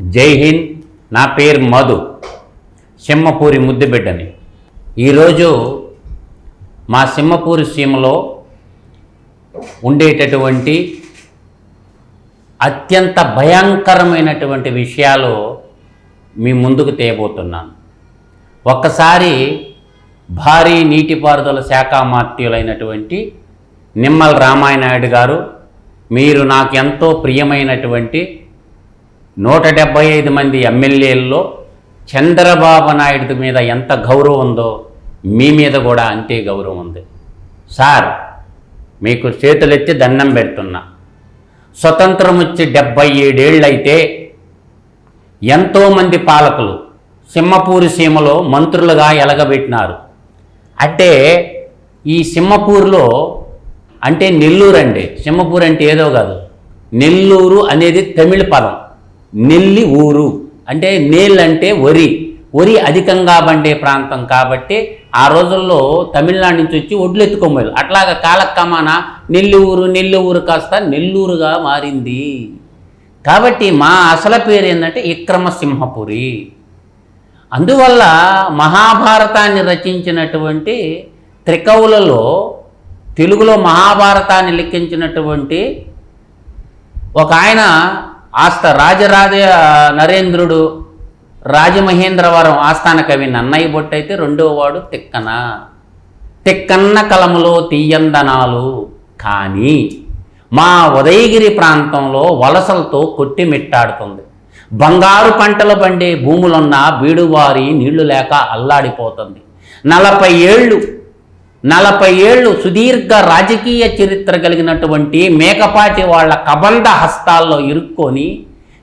జై హింద్. నా పేరు మధు. సింహపూరి ముద్దుబిడ్డని ఈరోజు మా సింహపూరి సీమలో ఉండేటటువంటి అత్యంత భయంకరమైనటువంటి విషయాలు మీ ముందుకు తేయబోతున్నాను. ఒక్కసారి భారీ నీటిపారుదల శాఖ మాత్యులైనటువంటి నిమ్మల రామాయణాయుడు గారు మీరు నాకు ఎంతో ప్రియమైనటువంటి నూట డెబ్బై ఐదు మంది ఎమ్మెల్యేల్లో చంద్రబాబు నాయుడు మీద ఎంత గౌరవం ఉందో మీ మీద కూడా అంతే గౌరవం ఉంది. సార్ మీకు చేతులెత్తి దండం పెడుతున్నా. స్వతంత్రం వచ్చి డెబ్బై ఏడేళ్ళైతే ఎంతోమంది పాలకులు సింహపూరి సీమలో మంత్రులుగా ఎలగబెట్టినారు. అంటే ఈ సింహపూర్లో అంటే నెల్లూరు అండి సింహపూర్ అంటే ఏదో కాదు. నెల్లూరు అనేది తమిళ పదం. నెల్లి ఊరు. అంటే నేళ్ళంటే వరి. వరి అధికంగా పండే ప్రాంతం కాబట్టి ఆ రోజుల్లో తమిళనాడు నుంచి వచ్చి ఒడ్లు ఎత్తుకోమోయారు అట్లాగా కాలక్రమాన నెల్లూరు నెల్లూరు కాస్త నెల్లూరుగా మారింది. కాబట్టి మా అసలు పేరు ఏంటంటే విక్రమసింహపురి. అందువల్ల మహాభారతాన్ని రచించినటువంటి త్రికవులలో తెలుగులో మహాభారతాన్ని లిఖించినటువంటి ఒక ఆయన ఆస్థ రాజరాజ నరేంద్రుడు రాజమహేంద్రవరం ఆస్థాన కవి నన్నయ్య బొట్టయితే రెండో వాడు తిక్కన. తిక్కన్న కలములో తీయందనాలు. కానీ మా ఉదయగిరి ప్రాంతంలో వలసలతో కొట్టిమిట్టాడుతుంది బంగారు పంటలు పండే భూములున్న బీడువారి నీళ్ళు లేక అల్లాడిపోతుంది. నలభై ఏళ్ళు నలభై ఏళ్ళు సుదీర్ఘ రాజకీయ చరిత్ర కలిగినటువంటి మేకపాటి వాళ్ళ కబంధ హస్తాల్లో ఇరుక్కొని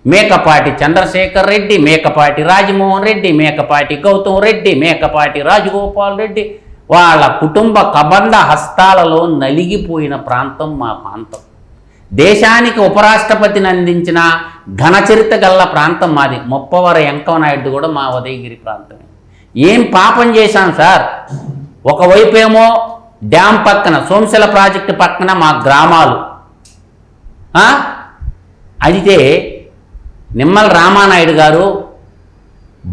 మేకపాటి చంద్రశేఖర్ రెడ్డి మేకపాటి రాజమోహన్ రెడ్డి మేకపాటి గౌతమ్ రెడ్డి మేకపాటి రాజగోపాల్ రెడ్డి వాళ్ళ కుటుంబ కబంధ హస్తాలలో నలిగిపోయిన ప్రాంతం మా ప్రాంతం. దేశానికి ఉపరాష్ట్రపతిని అందించిన ఘనచరిత గల్ల ప్రాంతం మాది. ముప్పవర వెంకవనాయుడు కూడా మా ఉదయగిరి ప్రాంతమే. ఏం పాపం చేశాం సార్? ఒకవైపు ఏమో డ్యామ్ పక్కన సోమశిల ప్రాజెక్టు పక్కన మా గ్రామాలు. అయితే నిమ్మల రామానాయుడు గారు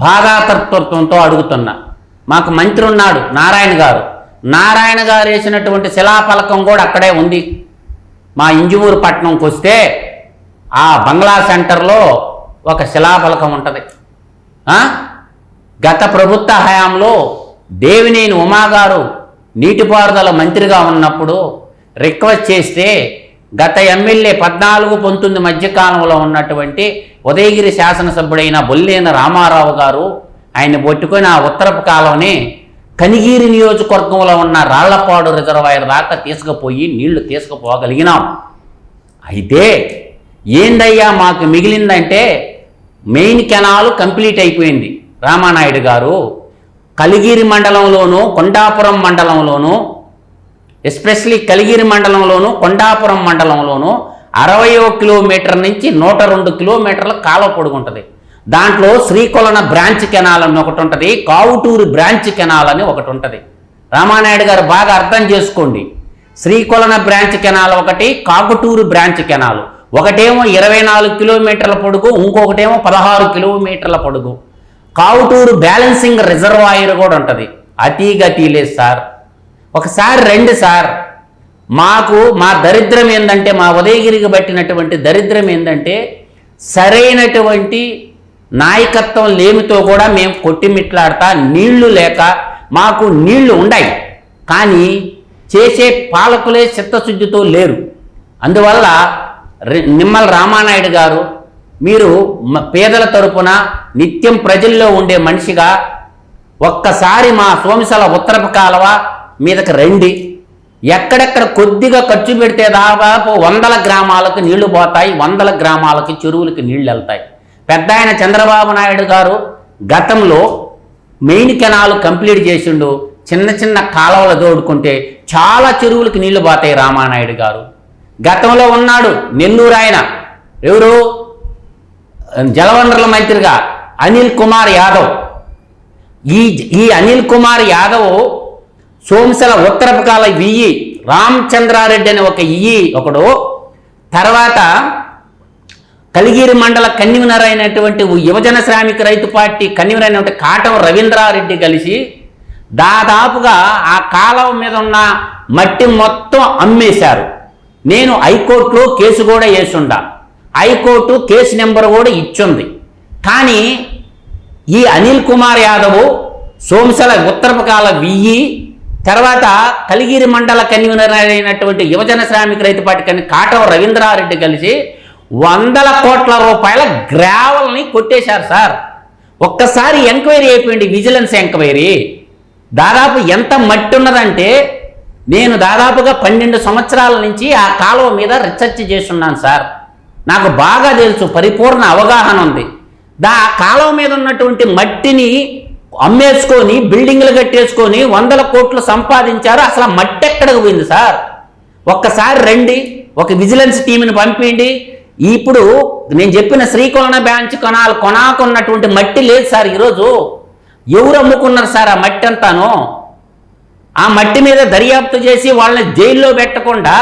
బాధాతత్వంతో అడుగుతున్నా మాకు మంత్రి ఉన్నాడు నారాయణ గారు. నారాయణ గారు వేసినటువంటి శిలాఫలకం కూడా అక్కడే ఉంది. మా ఇంజువూరు పట్టణంకి వస్తే ఆ బంగ్లా సెంటర్లో ఒక శిలాఫలకం ఉంటుంది. గత ప్రభుత్వ హయాంలో దేవినేని ఉమాగారు నీటిపారుదల మంత్రిగా ఉన్నప్పుడు రిక్వెస్ట్ చేస్తే గత ఎమ్మెల్యే పద్నాలుగు పంతొమ్మిది మధ్యకాలంలో ఉన్నటువంటి ఉదయగిరి శాసనసభ్యుడైన బొల్లేన రామారావు గారు ఆయన పట్టుకొని ఆ ఉత్తరపు కాలంని కనిగిరి నియోజకవర్గంలో ఉన్న రాళ్ళపాడు రిజర్వాయర్ దాకా తీసుకుపోయి నీళ్ళు తీసుకుపోగలిగినాం. అయితే ఏందయ్యా మాకు మిగిలిందంటే మెయిన్ కెనాల్ కంప్లీట్ అయిపోయింది. రామానాయుడు గారు కలిగిరి మండలంలోను కొండాపురం మండలంలోను ఎస్పెషలీ కలిగిరి మండలంలోను కొండాపురం మండలంలోను అరవై కిలోమీటర్ నుంచి నూట రెండు కిలోమీటర్ల కాలువ పొడుగుంటుంది. దాంట్లో శ్రీకొలన బ్రాంచ్ కెనాల్ అని ఒకటి ఉంటుంది కావుటూరు బ్రాంచ్ కెనాల్ అని ఒకటి ఉంటుంది. రామానాయుడు గారు బాగా అర్థం చేసుకోండి. శ్రీకొలన బ్రాంచ్ కెనాల్ ఒకటి కాకుటూరు బ్రాంచ్ కెనాల్. ఒకటేమో ఇరవై నాలుగు కిలోమీటర్ల పొడుగు ఇంకొకటేమో పదహారు కిలోమీటర్ల పొడుగు. కావుటూరు బ్యాలెన్సింగ్ రిజర్వాయర్ కూడా ఉంటుంది. అతి గతి లేదు సార్. ఒకసారి రండి సార్. మాకు మా దరిద్రం ఏంటంటే మా ఉదయగిరికి పట్టినటువంటి దరిద్రం ఏంటంటే సరైనటువంటి నాయకత్వం లేమితో కూడా మేము కొట్టిమిట్లాడతా నీళ్ళు లేక మాకు నీళ్ళు ఉన్నాయి కానీ చేసే పాలకులే చిత్తశుద్ధితో లేరు. అందువల్ల రి- నిమ్మల రామానాయుడు గారు మీరు పేదల తరపున నిత్యం ప్రజల్లో ఉండే మనిషిగా ఒక్కసారి మా సోమిసల ఉత్తరపు కాలువ మీదకి రండి. ఎక్కడెక్కడ కొద్దిగా ఖర్చు పెడితే దాదాపు వందల గ్రామాలకు నీళ్ళు పోతాయి వందల గ్రామాలకి చెరువులకి నీళ్ళు వెళ్తాయి. పెద్ద ఆయన చంద్రబాబు నాయుడు గారు గతంలో మెయిన్ కెనాల్ కంప్లీట్ చేసిండు చిన్న చిన్న కాలువలు తోడుకుంటే చాలా చెరువులకు నీళ్ళు పోతాయి రామానాయుడు గారు. గతంలో ఉన్నాడు నెల్లూరు ఆయన. ఎవరు? జలవనరుల మంత్రిగా అనిల్ కుమార్ యాదవ్. ఈ ఈ అనిల్ కుమార్ యాదవ్ సోమశల ఉత్తరపకాల కాల రామచంద్రారెడ్డి అనే ఒక ఇయ్యి ఒకడు. తర్వాత కలిగిరి మండల కన్వీనర్ అయినటువంటి యువజన శ్రామిక రైతు పార్టీ కన్వీనర్ అయినటువంటి కాటం రవీంద్రారెడ్డి కలిసి దాదాపుగా ఆ కాలం మీద ఉన్న మట్టి మొత్తం అమ్మేశారు. నేను హైకోర్టులో కేసు కూడా వేసుండా. హైకోర్టు కేసు నెంబర్ కూడా ఇచ్చుంది. కానీ ఈ అనిల్ కుమార్ యాదవ్ సోమశల ఉత్తరపకాల వియ్యి తర్వాత కలిగిరి మండల కన్వీనర్ అయినటువంటి యువజన శ్రామిక రైతు పార్టీ కాటవ రవీంద్రారెడ్డి కలిసి వందల కోట్ల రూపాయల గ్రావల్ని కొట్టేశారు సార్. ఒక్కసారి ఎంక్వైరీ అయిపోయింది విజిలెన్స్ ఎంక్వైరీ. దాదాపు ఎంత మట్టి ఉన్నదంటే నేను దాదాపుగా పన్నెండు సంవత్సరాల నుంచి ఆ కాలువ మీద రీసెర్చ్ చేస్తున్నాను సార్. నాకు బాగా తెలుసు పరిపూర్ణ అవగాహన ఉంది. దా కాలం మీద ఉన్నటువంటి మట్టిని అమ్మేసుకొని బిల్డింగ్లు కట్టేసుకొని వందల కోట్లు సంపాదించారు. అసలు మట్టి ఎక్కడికి పోయింది సార్? ఒక్కసారి రండి ఒక విజిలెన్స్ టీంని పంపిండి. ఇప్పుడు నేను చెప్పిన శ్రీకోణ బ్యాంచ్ కొనాలి కొనాకున్నటువంటి మట్టి లేదు సార్ ఈరోజు. ఎవరు అమ్ముకున్నారు సార్ ఆ మట్టి అంతాను? ఆ మట్టి మీద దర్యాప్తు చేసి వాళ్ళని జైల్లో పెట్టకుండా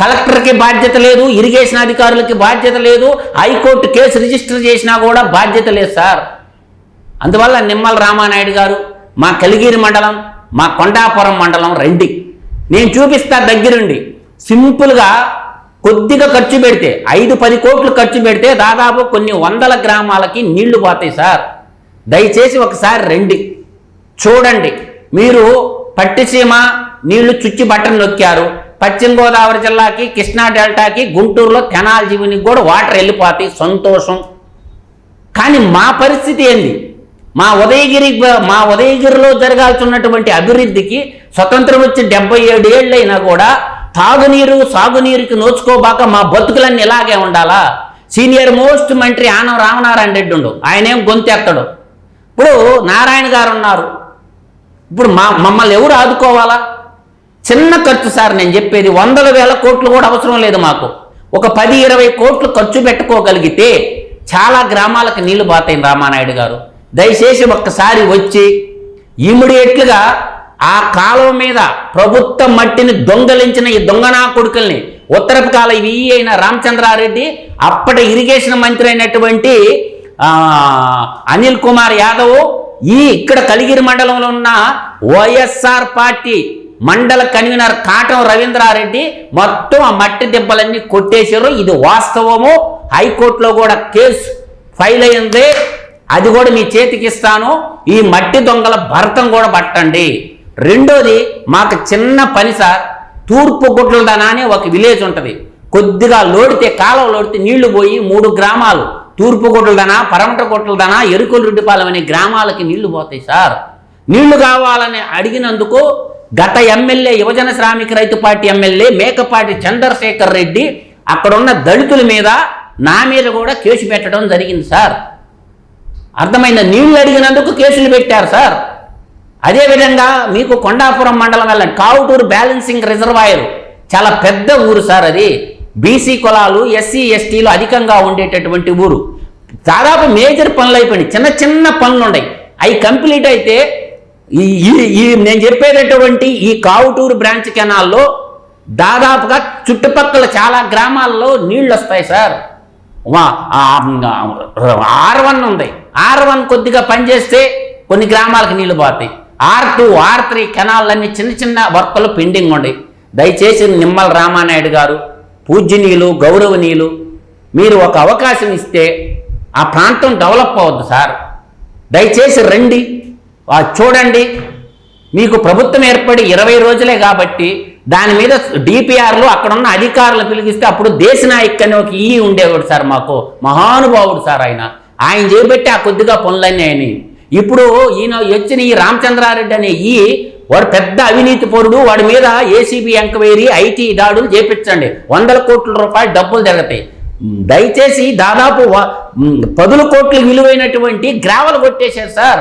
కలెక్టర్కి బాధ్యత లేదు ఇరిగేషన్ అధికారులకి బాధ్యత లేదు హైకోర్టు కేసు రిజిస్టర్ చేసినా కూడా బాధ్యత లేదు సార్. అందువల్ల నిమ్మల రామానాయుడు గారు మా కలిగిరి మండలం మా కొండాపురం మండలం రండి. నేను చూపిస్తా దగ్గరుండి. సింపుల్గా కొద్దిగా ఖర్చు పెడితే ఐదు పది కోట్లు ఖర్చు పెడితే దాదాపు కొన్ని వందల గ్రామాలకి నీళ్ళు పోతాయి సార్. దయచేసి ఒకసారి రండి. చూడండి. మీరు పట్టిసీమ నీళ్ళు చుచ్చి బట్టను నొక్కారు. పశ్చిమ గోదావరి జిల్లాకి కృష్ణా డెల్టాకి గుంటూరులో కెనాల్ జీవునికి కూడా వాటర్ వెళ్ళిపోతాయి. సంతోషం. కానీ మా పరిస్థితి ఏంది? మా ఉదయగిరి మా ఉదయగిరిలో జరగాల్సినటువంటి అభివృద్ధికి స్వతంత్రం వచ్చి డెబ్బై ఏడు ఏళ్ళైనా కూడా తాగునీరు సాగునీరుకి నోచుకోబాక మా బతుకులన్నీ ఇలాగే ఉండాలా? సీనియర్ మోస్ట్ మంత్రి ఆనం రామనారాయణ రెడ్డి ఉండు. ఆయనేం గొంతెత్తడు. ఇప్పుడు నారాయణ గారు ఉన్నారు. ఇప్పుడు మా మమ్మల్ని ఎవరు ఆదుకోవాలా? చిన్న ఖర్చు సార్ నేను చెప్పేది వందల వేల కోట్లు కూడా అవసరం లేదు మాకు. ఒక పది ఇరవై కోట్లు ఖర్చు పెట్టుకోగలిగితే చాలా గ్రామాలకు నీళ్ళు బాతాయి రామానాయుడు గారు. దయచేసి ఒక్కసారి వచ్చి ఇమ్మీడియట్లుగా ఆ కాలువ మీద ప్రభుత్వ మట్టిని దొంగలించిన ఈ దొంగనా కొడుకుల్ని ఉత్తరపు కాల ఈ అయిన రామచంద్రారెడ్డి అప్పటి ఇరిగేషన్ మంత్రి అయినటువంటి అనిల్ కుమార్ యాదవ్ ఈ ఇక్కడ కలిగిరి మండలంలో ఉన్న వైఎస్ఆర్ పార్టీ మండల కన్వీనర్ కాటం రవీంద్రారెడ్డి మొత్తం ఆ మట్టి దెబ్బలన్నీ కొట్టేశారు. ఇది వాస్తవము? హైకోర్టులో కూడా కేసు ఫైల్ అయింది. అది కూడా మీ చేతికి ఇస్తాను. ఈ మట్టి దొంగల భరతం కూడా పట్టండి. రెండోది మాకు చిన్న పని సార్. తూర్పు గుడ్లదన అని ఒక విలేజ్ ఉంటుంది. కొద్దిగా లోడితే కాలువ లోడితే నీళ్ళు పోయి మూడు గ్రామాలు. తూర్పు గుడ్లదన పరమట గుడ్లదన ఎరుకుల రెడ్డిపాలెం అనే గ్రామాలకి నీళ్ళు పోతాయి సార్. నీళ్ళు కావాలని అడిగినందుకు గత MLA Yuvajana Shramika Rythu party MLA Mekapati Chandrasekhar Reddy అక్కడున్న దళితుల మీద నా మీద కూడా కేసు పెట్టడం జరిగింది సార్. అర్థమైన నీళ్ళు అడిగినందుకు కేసులు పెట్టారు సార్. అదేవిధంగా మీకు కొండాపురం మండలం వెళ్ళండి కావుటూరు బ్యాలెన్సింగ్ రిజర్వాయర్ చాలా పెద్ద ఊరు సార్ అది. బీసీ కులాలు ఎస్సీ ఎస్టీలు అధికంగా ఉండేటటువంటి ఊరు. దాదాపు మేజర్ పనులు అయిపోయినాయి. చిన్న చిన్న పనులు ఉన్నాయి. అవి కంప్లీట్ అయితే ఈ ఈ- ఈ నేను చెప్పేటటువంటి ఈ కావుటూరు బ్రాంచ్ కెనాల్లో దాదాపుగా చుట్టుపక్కల చాలా గ్రామాల్లో నీళ్ళు వస్తాయి సార్ ఆర్ వన్ ఉంది. ఆర్ వన్ కొద్దిగా పనిచేస్తే కొన్ని గ్రామాలకు నీళ్ళు పోతాయి. ఆర్ టూ ఆర్ త్రీ కెనాళ్ళన్నీ చిన్న చిన్న వర్కలు పెండింగ్ ఉన్నాయి దయచేసి నిమ్మల రామానాయుడు గారు పూజ్యనీయులు గౌరవనీయులు మీరు ఒక అవకాశం ఇస్తే ఆ ప్రాంతం డెవలప్ అవ్వద్దు సార్. దయచేసి రండి. చూడండి. మీకు ప్రభుత్వం ఏర్పడి ఇరవై రోజులే కాబట్టి దాని మీద డిపిఆర్లు అక్కడున్న అధికారులు పిలిగిస్తే అప్పుడు దేశనాయక్ అని ఒక ఈ ఉండేవాడు సార్ మాకు. మహానుభావుడు సార్ ఆయన. ఆయన చేపట్టి ఆ కొద్దిగా పనులన్నీ ఆయన. ఇప్పుడు ఈయన వచ్చిన ఈ రామచంద్రారెడ్డి అనే ఈ వాడు పెద్ద అవినీతి పరుడు. వాడి మీద ఏసీబీ ఎంక్వైరీ ఐటీ దాడులు చేపించండి. వందల కోట్ల రూపాయలు డబ్బులు జరుగుతాయి దయచేసి దాదాపు పదుల కోట్ల విలువైనటువంటి గ్రావెల్ కొట్టేశారు సార్.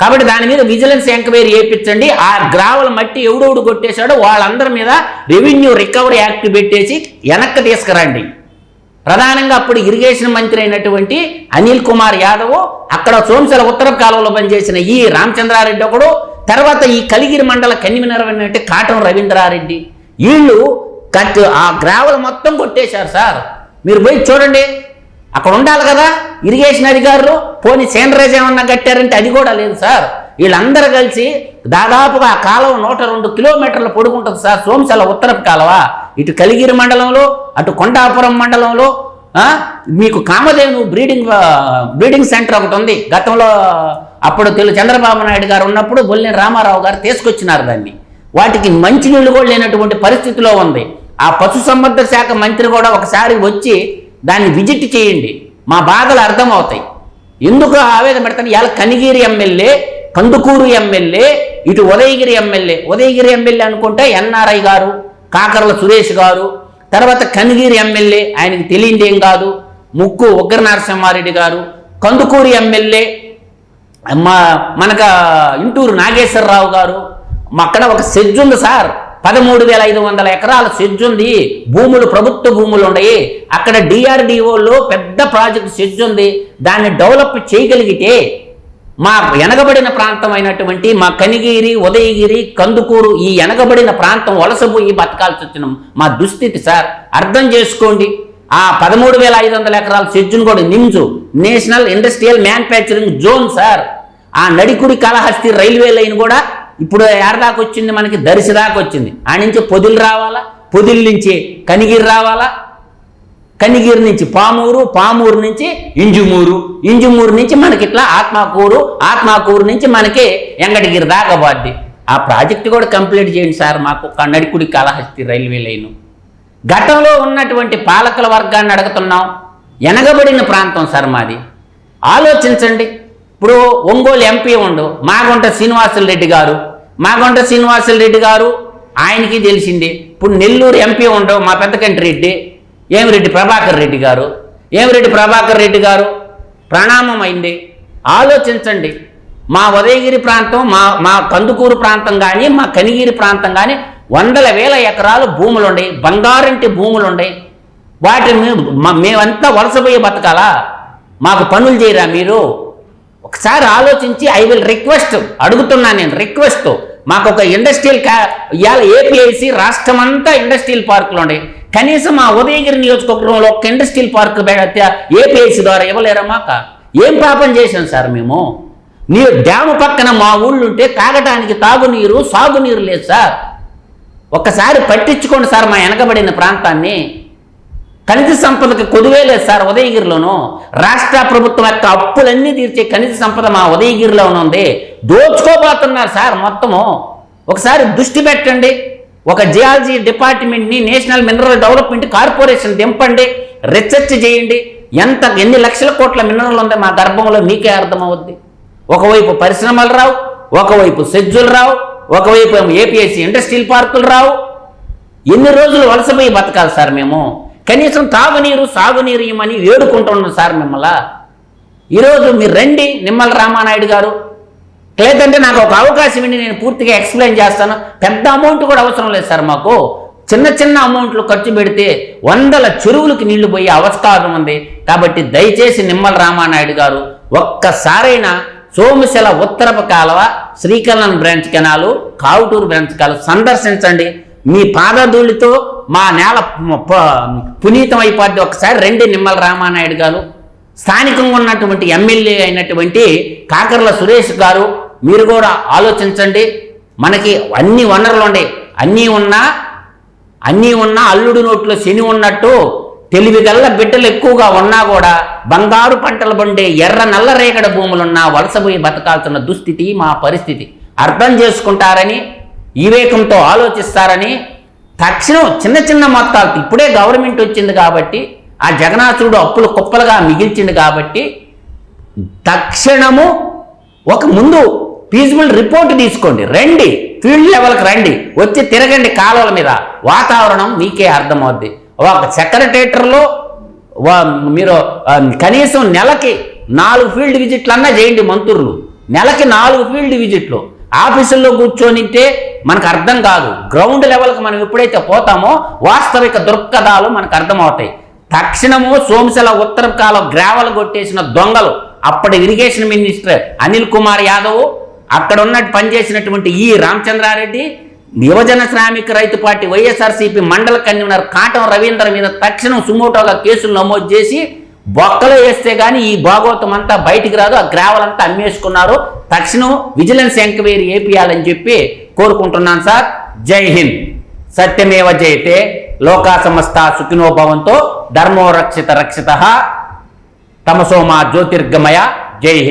కాబట్టి దాని మీద విజిలెన్స్ ఎంక్వైరీ చేయించండి. ఆ గ్రావల మట్టి ఎవడెవడు కొట్టేశాడో వాళ్ళందరి మీద రెవెన్యూ రికవరీ యాక్ట్ పెట్టేసి వెనక్కి తీసుకురండి. ప్రధానంగా అప్పుడు ఇరిగేషన్ మంత్రి అయినటువంటి అనిల్ కుమార్ యాదవ్ అక్కడ సోమశల ఉత్తర కాలువలో పనిచేసిన ఈ రామచంద్రారెడ్డి ఒకడు తర్వాత ఈ కలిగిరి మండల కన్వీనర్ అయినట్టు కాటం రవీంద్రారెడ్డి. వీళ్ళు కట్ ఆ గ్రావల్ మొత్తం కొట్టేశారు సార్. మీరు పోయి చూడండి. అక్కడ ఉండాలి కదా. ఇరిగేషన్ అధికారులు పోనీ సేనరేజ్ ఏమన్నా కట్టారంటే అది కూడా లేదు సార్. వీళ్ళందరూ కలిసి దాదాపుగా ఆ కాలువ నూట రెండు కిలోమీటర్ల పొడుగుంటుంది సార్. సోమశాల ఉత్తరపు కాలువ. ఇటు కలిగిరి మండలంలో అటు కొండాపురం మండలంలో మీకు కామధేను బ్రీడింగ్ బ్రీడింగ్ సెంటర్ ఒకటి ఉంది. గతంలో అప్పుడు తెలు చంద్రబాబు నాయుడు గారు ఉన్నప్పుడు బొల్లిన రామారావు గారు తీసుకొచ్చినారు దాన్ని. వాటికి మంచినీళ్ళు కూడా లేనటువంటి పరిస్థితిలో ఉంది. ఆ పశు సంబంధ శాఖ మంత్రి కూడా ఒకసారి వచ్చి దాన్ని విజిట్ చేయండి. మా బాధలు అర్థమవుతాయి. ఎందుకు ఆవేదన పెడతాను? ఇవాళ కనిగిరి ఎమ్మెల్యే కందుకూరు ఎమ్మెల్యే ఇటు ఉదయగిరి ఎమ్మెల్యే. ఉదయగిరి ఎమ్మెల్యే అనుకుంటే ఎన్ఆర్ఐ గారు కాకర్ల సురేష్ గారు తర్వాత కనిగిరి ఎమ్మెల్యే ఆయనకి తెలియంది ఏం కాదు. ముక్కు ఉగ్ర నరసింహారెడ్డి గారు కందుకూరు ఎమ్మెల్యే మా మనకు ఇంటూరు నాగేశ్వరరావు గారు మా అక్కడ ఒక సెజ్ ఉంది సార్. పదమూడు వేల ఐదు వందల ఎకరాల సెజ్ ఉంది భూములు ప్రభుత్వ భూములు ఉన్నాయి అక్కడ డిఆర్డిఓలో పెద్ద ప్రాజెక్ట్ సెజ్ ఉంది దాన్ని డెవలప్ చేయగలిగితే మా వెనకబడిన ప్రాంతం అయినటువంటి మా కనిగిరి ఉదయగిరి కందుకూరు ఈ వెనకబడిన ప్రాంతం వలసపోయి బతకాల్సి వచ్చిన. మా దుస్థితి సార్. అర్థం చేసుకోండి. ఆ పదమూడు వేల ఐదు వందల ఎకరాల సెజ్జును కూడా NIMZ national industrial manufacturing zone sir. ఆ నడికుడి కాళహస్తి రైల్వే లైన్ కూడా ఇప్పుడు ఏడదాకా వచ్చింది మనకి? దర్శి దాకా వచ్చింది. ఆ నుంచి పొదిలు రావాలా? పొదిల నుంచి కనిగిరి రావాలా? కనిగిరి నుంచి పామూరు పామూరు నుంచి ఇంజుమూరు. ఇంజుమూరు నుంచి మనకి ఇట్లా ఆత్మాకూరు ఆత్మాకూరు నుంచి మనకి ఎంగటగిరి దాకా పోద్ది ఆ ప్రాజెక్ట్ కూడా కంప్లీట్ చేయండి సార్ మాకు నడికుడి కాళహస్తి రైల్వే లైను. గతంలో ఉన్నటువంటి పాలకుల వర్గాన్ని అడుగుతున్నాం. ఎనగబడిన ప్రాంతం సార్ మాది. ఆలోచించండి. ఇప్పుడు ఒంగోలు ఎంపీ ఉండు మాగుంట శ్రీనివాసులు రెడ్డి గారు. మాగుంట శ్రీనివాసుల రెడ్డి గారు ఆయనకి తెలిసింది. ఇప్పుడు నెల్లూరు ఎంపీ ఉండవు మా పెద్దకంటి రెడ్డి ఏమిరెడ్డి ప్రభాకర్ రెడ్డి గారు. ఏమిరెడ్డి ప్రభాకర్ రెడ్డి గారు? ప్రణామం అయింది. ఆలోచించండి. మా ఉదయగిరి ప్రాంతం మా మా కందుకూరు ప్రాంతం కానీ మా కనిగిరి ప్రాంతం కానీ వందల వేల ఎకరాలు భూములు ఉన్నాయి బంగారంటి భూములు ఉన్నాయి వాటిని మేమంతా వలసపోయి బతకాలా? మాకు పనులు చేయరా మీరు? ఒకసారి ఆలోచించి ఐ విల్ రిక్వెస్ట్ అడుగుతున్నా నేను రిక్వెస్ట్ మాకు ఒక ఇండస్ట్రియల్ కా ఇవాళ ఏపీఐసి రాష్ట్రం అంతా ఇండస్ట్రియల్ పార్కులు ఉన్నాయి. కనీసం మా ఉదయగిరి నియోజకవర్గంలో ఒక ఇండస్ట్రియల్ పార్క్ ఏపీఐసి ద్వారా ఇవ్వలేరా మాక? ఏం పాపం చేశాం సార్ మేము? నీరు డ్యాము పక్కన మా ఊళ్ళు ఉంటే తాగటానికి తాగునీరు సాగునీరు లేదు సార్. ఒక్కసారి పట్టించుకోండి సార్ మా వెనకబడిన ప్రాంతాన్ని. ఖనిజ సంపదకు కొదువే లేదు సార్ ఉదయగిరిలోను. రాష్ట్ర ప్రభుత్వం యొక్క అప్పులన్నీ తీర్చే ఖనిజ సంపద మా ఉదయగిరిలోనే ఉంది. దోచుకోబోతున్నారు సార్ మొత్తము. ఒకసారి దృష్టి పెట్టండి. ఒక జియాలజీ డిపార్ట్మెంట్ని నేషనల్ మినరల్ డెవలప్మెంట్ కార్పొరేషన్ దింపండి. రీసెర్చ్ చేయండి. ఎంత ఎన్ని లక్షల కోట్ల మినరల్ ఉంది మా గర్భంలో మీకే అర్థమవుద్ది. ఒకవైపు పరిశ్రమలు రావు ఒకవైపు సెజ్జులు రావు ఒకవైపు ఏపీఎస్సీ ఇండస్ట్రియల్ పార్కులు రావు. ఎన్ని రోజులు వలసపోయి బతకాలి సార్ మేము? కనీసం తాగునీరు సాగునీరు ఇవ్వమని వేడుకుంటున్నాం సార్ మిమ్మల్ని. ఈరోజు మీరు రండి నిమ్మల రామానాయుడు గారు. లేదంటే నాకు ఒక అవకాశం ఇవ్వండి నేను పూర్తిగా ఎక్స్ప్లెయిన్ చేస్తాను. పెద్ద అమౌంట్ కూడా అవసరం లేదు సార్ మాకు. చిన్న చిన్న అమౌంట్లు ఖర్చు పెడితే వందల చెరువులకు నీళ్ళు పోయే అవస్కారం ఉంది. కాబట్టి దయచేసి నిమ్మల రామానాయుడు గారు ఒక్కసారైనా సోమశిల ఉత్తరపు కాలువ శ్రీకరణ్ బ్రాంచ్ కెనాలు కావుటూరు బ్రాంచ్ కాలువ సందర్శించండి. మీ పాదధూళితో మా నేల పు- పునీతం అయిపోద్ది ఒకసారి రెండు నిమ్మల రామానాయుడు గారు. స్థానికంగా ఉన్నటువంటి ఎమ్మెల్యే అయినటువంటి కాకర్ల సురేష్ గారు మీరు కూడా ఆలోచించండి. మనకి అన్ని వనరులు ఉన్నాయి. అన్నీ ఉన్నా అన్నీ ఉన్నా అల్లుడు నోట్లో శని ఉన్నట్టు తెలివిగల్ల బిడ్డలు ఎక్కువగా ఉన్నా కూడా బంగారు పంటలు పండే ఎర్ర నల్ల రేగడ భూములున్నా వలసపోయి బతకాల్సిన దుస్థితి మా పరిస్థితి. అర్థం చేసుకుంటారని వివేకంతో ఆలోచిస్తారని తక్షణం చిన్న చిన్న మొత్తాలు. ఇప్పుడే గవర్నమెంట్ వచ్చింది కాబట్టి ఆ జగన్నాథుడు అప్పులు కుప్పలుగా మిగిల్చింది కాబట్టి తక్షణము ఒక ముందు ఫీజిబుల్ రిపోర్ట్ తీసుకోండి. రండి. ఫీల్డ్ లెవెల్కి రండి. వచ్చి తిరగండి కాలువల మీద. వాతావరణం మీకే అర్థమవుద్ది. ఒక సెక్రటేటర్లో మీరు కనీసం నెలకి నాలుగు ఫీల్డ్ విజిట్లు అన్నా చేయండి మంత్రులు. నెలకి నాలుగు ఫీల్డ్ విజిట్లు ఆఫీసుల్లో కూర్చొనితే మనకు అర్థం కాదు. గ్రౌండ్ లెవెల్కి మనం ఎప్పుడైతే పోతామో వాస్తవిక దృక్పథాలు మనకు అర్థమవుతాయి. తక్షణము సోమశల ఉత్తర కాలం గ్రావెల్ కొట్టేసిన దొంగలు అప్పటి ఇరిగేషన్ మినిస్టర్ అనిల్ కుమార్ యాదవ్ అక్కడ ఉన్నట్టు పనిచేసినటువంటి ఈ రామచంద్రారెడ్డి యువజన శ్రామిక రైతు పార్టీ వైఎస్ఆర్సీపీ మండల కన్వీనర్ కాటం రవీంద్ర మీద తక్షణం సుమోటోగా కేసులు నమోదు చేసి బొక్కలో వేస్తే కానీ ఈ భాగవతం అంతా బయటికి రాదు ఆ గ్రావల్ అంతా అమ్మేసుకున్నారు. తక్షణం విజిలెన్స్ ఎంక్వైరీ ఏపియాలని చెప్పి కోరుకుంటున్నాను సార్. జై హింద్. సత్యమేవ జయతే. లోకా సమస్త సుఖినోభవంతో ధర్మో రక్షిత రక్షిత. తమసోమా జ్యోతిర్గమయ. జై హింద్.